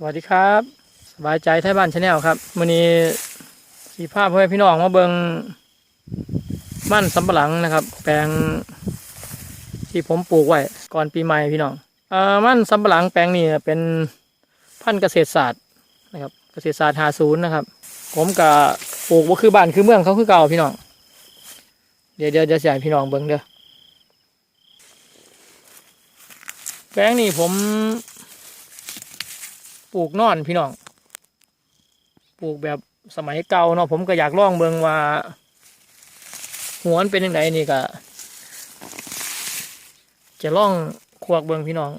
สวัสดีครับสบายใจไทยบ้านชาแนลครับมื้อนี้สีภาพเพื่อพี่น้องมาเบิงมั่นสำปะหลังนะครับ แปลงที่ผมปลูกไว้ก่อนปีใหม่พี่น้องเอ่อมั่นสำปะหลังแปลงนี้เป็นพันธุ์เกษตรศาสตร์นะครับ เกษตรศาสตร์หาศูนย์นะครับ ผมกับปลูกว่าคือบ้านคือเมืองเขาคือเก่าพี่น้องเดี๋ยวเดี๋ยวจะใส่พี่น้องเบิงเด้อแปลงนี้ผม ปลูกนอนพี่น้อง ปลูกแบบสมัยเก่าเนาะผมก็อยากลองเบิ่งว่า หัวมันเป็นยังไงนี่ก็จะล่องควักเบิ่งพี่น้อง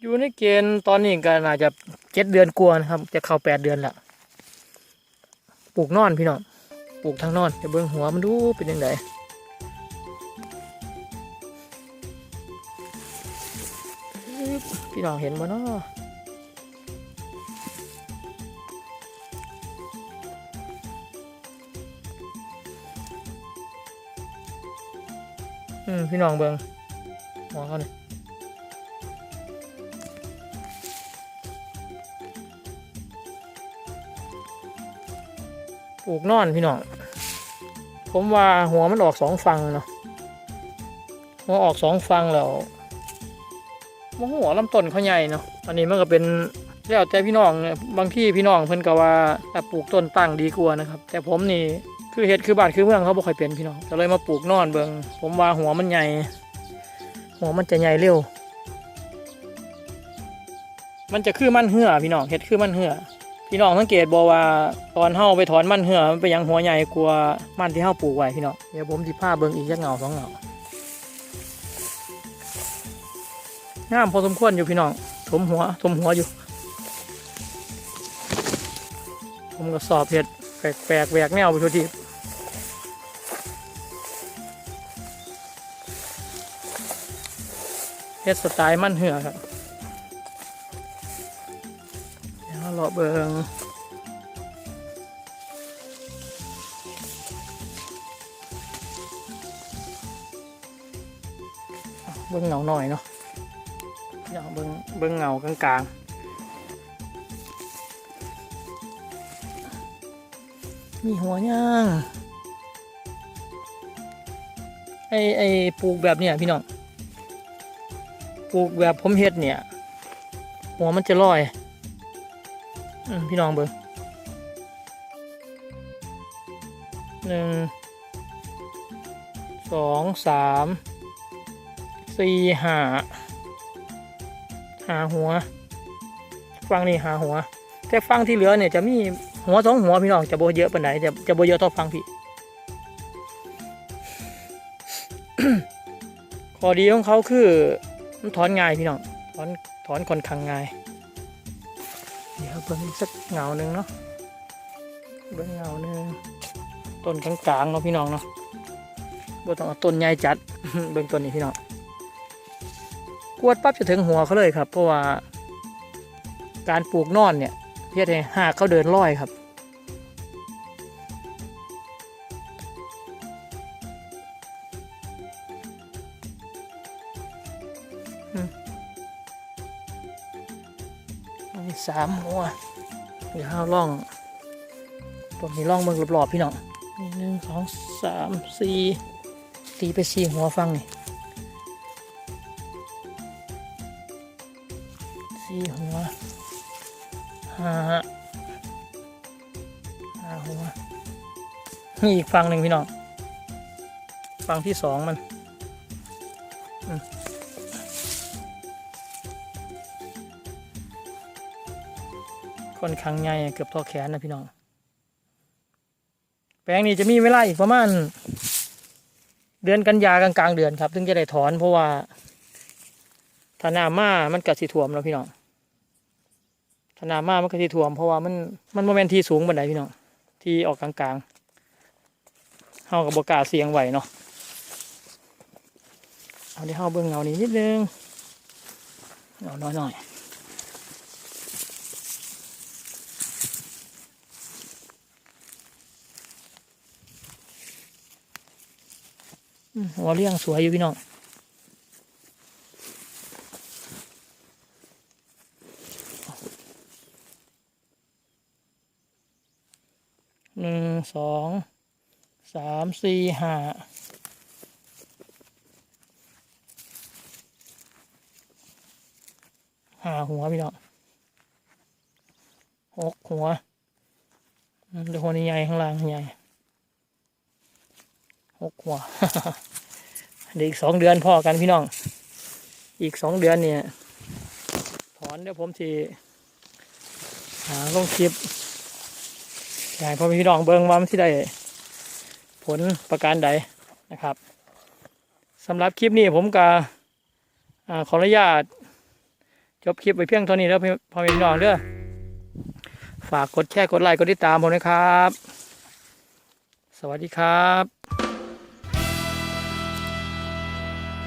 อยู่ในเกณฑ์ตอนนี้ก็น่าจะเจ็ดเดือนกวนะครับ จะเข้าแปดเดือนละปลูกนอนพี่น้องปลูกทางนอนจะเบิ่งหัวมันดูเป็นยังไงพี่น้องเห็นบ่เนาะ อืมพี่น้องเบิงหัวเขาเนี่ยปลูกนอนพี่น้อง ผมว่าหัวมันออกสองฟังเนาะ หัวออกสองฟังแล้วมันหัวลำต้นเขาใหญ่เนาะ อันนี้มันก็เป็นแล้วแต่พี่น้อง บางที่พี่น้องเพิ่นก็ว่าปลูกต้นตั้งดีกว่านะครับ แต่ผมนี่ คือเห็ดคือบ้านคือเมืองเขาบ่ค่อยเป็นพี่น้องก็เลยมาปลูกนอนเบิงผมว่าหัวมันใหญ่ หัวมันจะใหญ่เร็ว มันจะคือมันเหือพี่น้องเห็ดคือมันเหือพี่น้องสังเกตบอกว่าตอนเฮาไปถอนมันเหือมันเป็นหยังหัวใหญ่กว่ามันที่เฮาปลูกไว้พี่น้องเดี๋ยวผมสิพาเบิงอีกจักเงาสองเงางามพอสมควรอยู่พี่น้องถมหัวถมหัวอยู่ ผมก็สอบเห็ดแปลกแปลกแหวกแนวไปทุกที เฮ็ดสไตล์มั่นเหือครับเดี๋ยวราเบิงเบิ้งเงาหน่อยเนาะเดี๋ยวเบิ้งเบิ้งเงากลางๆ มีหัวย่างไอไอปลูกแบบเนี้ยพี่น้อง ลูกแบบผมเฮ็ดเนี่ย หัวมันจะลอยอพี่น้องเบิ่งหนึ่งสองสามสี่หาหาหัว ฟังนี่หาหัว แต่ฟังที่เหลือเนี่ยจะมีหัวสองหัวพี่น้องจะโบเยอะปานไหนจะจะโบเยอะเท่าฟังพี่ข้อดีของเขาคือ มันถอนง่ายพี่น้องถอนถอนค่อนข้างง่ายเดี๋ยวเบิ่งอีกสักเงาหนึ่งเนาะเบิ่งเงาหนึ่งต้นกลางๆเนาะพี่น้องเนาะบ่ต้องเอาต้นใหญ่จัดเบิ่งต้นนี้พี่น้องกวดปั๊บจะถึงหัวเขาเลยครับ เพราะว่าการปลูกนอนเนี่ยเพื่อให้หากเขาเดินลอยครับ มีสามหัวเดี๋ยวเราล่องตัวนี้ล่องเบิ่งรอบๆพี่น้องนี่หนึ่งสองสามสี่ตีไปสี่หัวฟังนี่สี่หัวห้าห้าหัวนี่อีกฝั่งหนึ่งพี่น้องฝั่งที่สองมัน ค่อนข้างใหญ่เกือบท่อแขนนะพี่น้อง แปลงนี้จะมีเวลาอีกประมาณ เดือนกันยากลางๆเดือนครับ ถึงจะได้ถอนเพราะว่าถ้าหน้ามามันกัดสีถ่วมแล้วพี่น้องถนามามันก็ที่ท่วม เพราะว่ามันมันโมเมนที่สูงบันไดพี่น้องที่ออกกลางๆเฮากับบกาเสียงไหวเนาะเอาเดี๋ยวเฮาเบิ่งเงานี้นิดนึงเงาน้อยห หัวเลี่ยงสวยอยู่พี่น้องหนึ่งสองสามสี่ห้าห้าหัวพี่น้องหกหัวเดี๋ยวคนใหญ่ข้างล่างใหญ่ หกหัวเดี๋ยวอีกสองเดือนพ่อกันพี่น้อง อีกสองเดือนเนี่ย ถอนเดี๋ยวผมทีหาลงคลิปอยากให้พ่อม่พี่น้องเบิ่งว่ามันที่ได้ ผลประการใดนะครับสำหรับคลิปนี้ผมก็อ่าขออนุญาต จบคลิปไปเพียงเท่านี้แล้วพ่อม่พี่น้องเด้อฝากกดแชร์กดไลค์กดติดตามผมนะครับ สวัสดีครับ